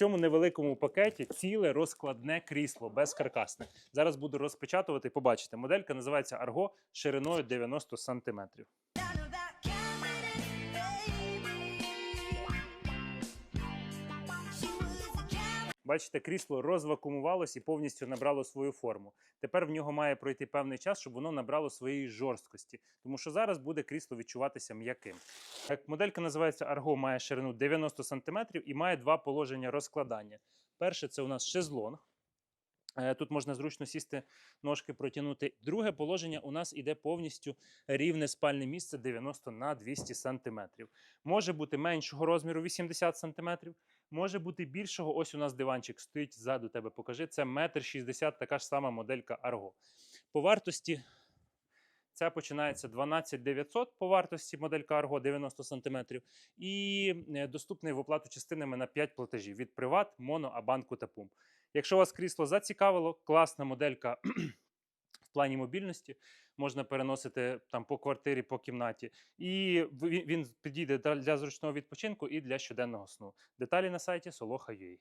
цьому невеликому пакеті ціле розкладне крісло безкаркасне. Зараз буду розпечатувати. Побачите, моделька називається Арго шириною 90 см. Бачите, крісло розвакуумувалось і повністю набрало свою форму. Тепер в нього має пройти певний час, щоб воно набрало своєї жорсткості, тому що зараз буде крісло відчуватися м'яким. Як моделька називається Argo, має ширину 90 см і має два положення розкладання. Перше це у нас шезлонг. Е, Тут можна зручно сісти, ножки протягнути. Друге положення у нас іде повністю рівне спальне місце 90 на 200 см. Може бути меншого розміру 80 см, може бути більшого. Ось у нас диванчик стоїть ззаду тебе. Покажи. Це 1,60 м, така ж сама моделька Argo. По вартості це починається 12 900 по вартості моделька Argo 90 см. І е, доступний в оплату частинами на 5 платежів від Приват, Моно, Абанку та Пум. Якщо вас крісло зацікавило, класна моделька плані мобільності, можна переносити там по квартирі, по кімнаті, і він підійде для для зручного відпочинку і для щоденного сну. Деталі на сайті Soloha.ua.